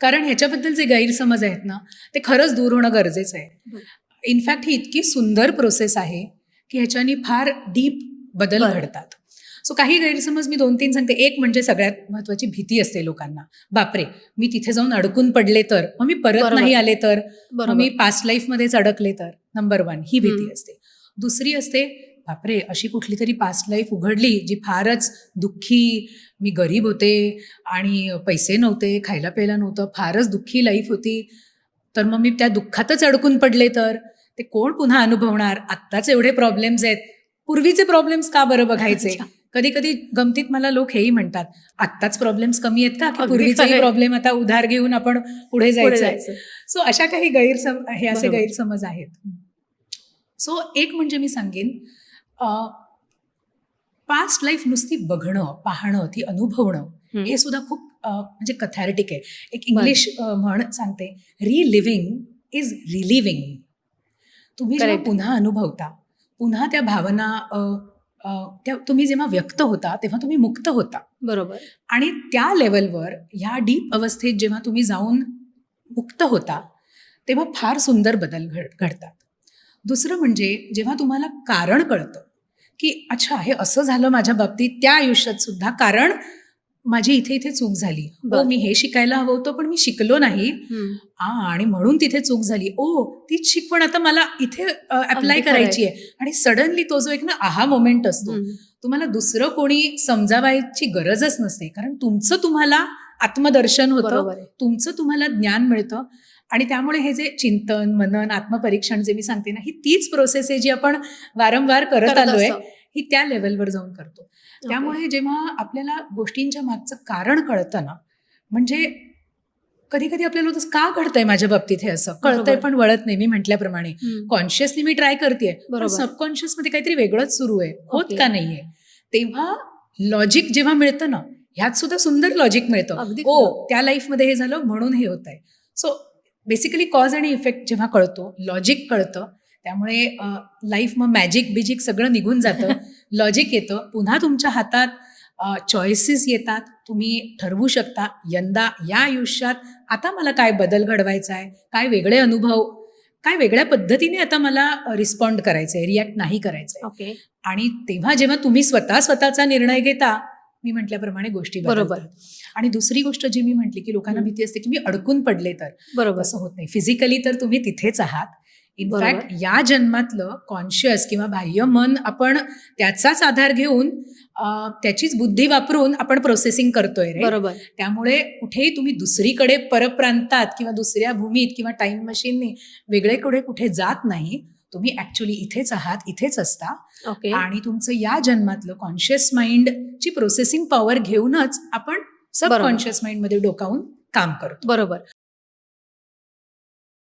कारण ह्याच्याबद्दल जे गैरसमज आहेत ना ते खरंच दूर होणं गरजेचं आहे. इनफॅक्ट ही इतकी सुंदर प्रोसेस आहे की ह्याच्यानी फार डीप बदल. घडतात. सो काही गैरसमज मी दोन तीन सांगते. एक म्हणजे सगळ्यात महत्वाची भीती असते लोकांना. बापरे मी तिथे जाऊन अडकून पडले तर? मग मी परत. नाही आले तर? मी पास्ट लाईफमध्येच अडकले तर? नंबर वन ही भीती. असते. दुसरी असते बापरे अशी कुठली तरी पास्ट लाईफ उघडली जी फारच दुःखी मी गरीब होते आणि पैसे नव्हते खायला प्यायला नव्हतं फारच दुःखी लाईफ होती. तर मग मी त्या दुःखातच अडकून पडले तर? ते कोण पुन्हा अनुभवणार? आत्ताच एवढे प्रॉब्लेम्स आहेत. पूर्वीचे प्रॉब्लेम्स का बरं बघायचे. कधी कधी गमतीत मला लोक हेही म्हणतात आत्ताच प्रॉब्लेम्स कमी आहेत का? पूर्वीचे. प्रॉब्लेम आता उधार घेऊन आपण पुढे जायचं जायचं. सो अशा काही गैरसम हे असे. गैरसमज आहेत. सो एक म्हणजे मी सांगेन पास्ट लाईफ नुसती बघणं पाहणं ती अनुभवणं. हे सुद्धा खूप म्हणजे कथॅरेटिक आहे. एक इंग्लिश म्हण सांगते रिलिव्हिंग इज रिलिव्हिंग तुम्ही जेव्हा. पुन्हा अनुभवता पुन्हा त्या भावना त्या तुम्ही जेव्हा व्यक्त होता तेव्हा तुम्ही मुक्त होता. बरोबर. आणि त्या लेवलवर ह्या डीप अवस्थेत जेव्हा तुम्ही जाऊन मुक्त होता तेव्हा फार सुंदर बदल घड घडतात. दुसरं म्हणजे जेव्हा तुम्हाला कारण कळतं की अच्छा हे असं झालं माझ्या बाबतीत त्या आयुष्यात सुद्धा कारण माझी इथे इथे चूक झाली हो. मी हे शिकायला हवं होतं पण मी शिकलो नाही आणि म्हणून तिथे चूक झाली ओ तीच शिकवण आता मला इथे अप्लाय. करायची आहे आणि सडनली तो जो एक ना आहा मोमेंट असतो. तुम्हाला दुसरं कोणी समजावायची गरजच नसते कारण तुमचं तुम्हाला आत्मदर्शन होतं तुमचं तुम्हाला ज्ञान मिळतं आणि त्यामुळे हे जे चिंतन मनन आत्मपरीक्षण जे मी सांगते ना ही तीच प्रोसेस आहे जी आपण वारंवार करत आलोय. ही त्या लेवलवर जाऊन करतो त्यामुळे जेव्हा आपल्याला गोष्टींच्या मागचं कारण कळतं ना म्हणजे कधी कधी आपल्याला होतं का घडतंय माझ्या बाबतीत हे असं कळतंय. पण वळत नाही मी म्हटल्याप्रमाणे. कॉन्शियसली मी ट्राय करते. सबकॉन्शियसमध्ये काहीतरी वेगळंच सुरू आहे होत. का नाहीये तेव्हा लॉजिक जेव्हा मिळतं ना ह्यात सुद्धा सुंदर लॉजिक मिळतं. अगदी हो. त्या लाईफमध्ये हे झालं म्हणून हे होत आहे सो बेसिकली कॉज आणि इफेक्ट जेव्हा कळतो लॉजिक कळतं त्यामुळे लाईफ मग मॅजिक बिजिक सगळं निघून जातं. लॉजिक येतं. पुन्हा तुमच्या हातात चॉईसेस येतात. तुम्ही ठरवू शकता यंदा या आयुष्यात आता मला काय बदल घडवायचा आहे काय वेगळे अनुभव? काय वेगळ्या पद्धतीने आता मला रिस्पॉन्ड करायचं आहे रिॲक्ट नाही करायचं आहे ओके. आणि तेव्हा जेव्हा तुम्ही स्वतः स्वतःचा निर्णय घेता मी म्हटल्याप्रमाणे गोष्टी. बरोबर. आणि दुसरी गोष्ट जी मी म्हटली की लोकांना. भीती असते की मी अडकून पडले तर. बरोबर. असं होत नाही. फिजिकली तर तुम्ही तिथेच आहात. इनफॅक्ट या जन्मातलं कॉन्शियस किंवा बाह्य मन आपण त्याचाच आधार घेऊन त्याचीच बुद्धी वापरून आपण प्रोसेसिंग करतोय रे. बरोबर. त्यामुळे कुठेही तुम्ही दुसरीकडे परप्रांतात किंवा दुसऱ्या भूमीत किंवा टाइम मशीनने वेगळेकडे कुठे जात नाही. तुम्ही ऍक्च्युली इथेच आहात इथेच असता. ओके आणि तुमचं या जन्मातलं कॉन्शियस माइंडची प्रोसेसिंग पॉवर घेऊनच आपण सब बरोबर. कॉन्शियस माइंडमध्ये डोकावून काम करतो. बरोबर.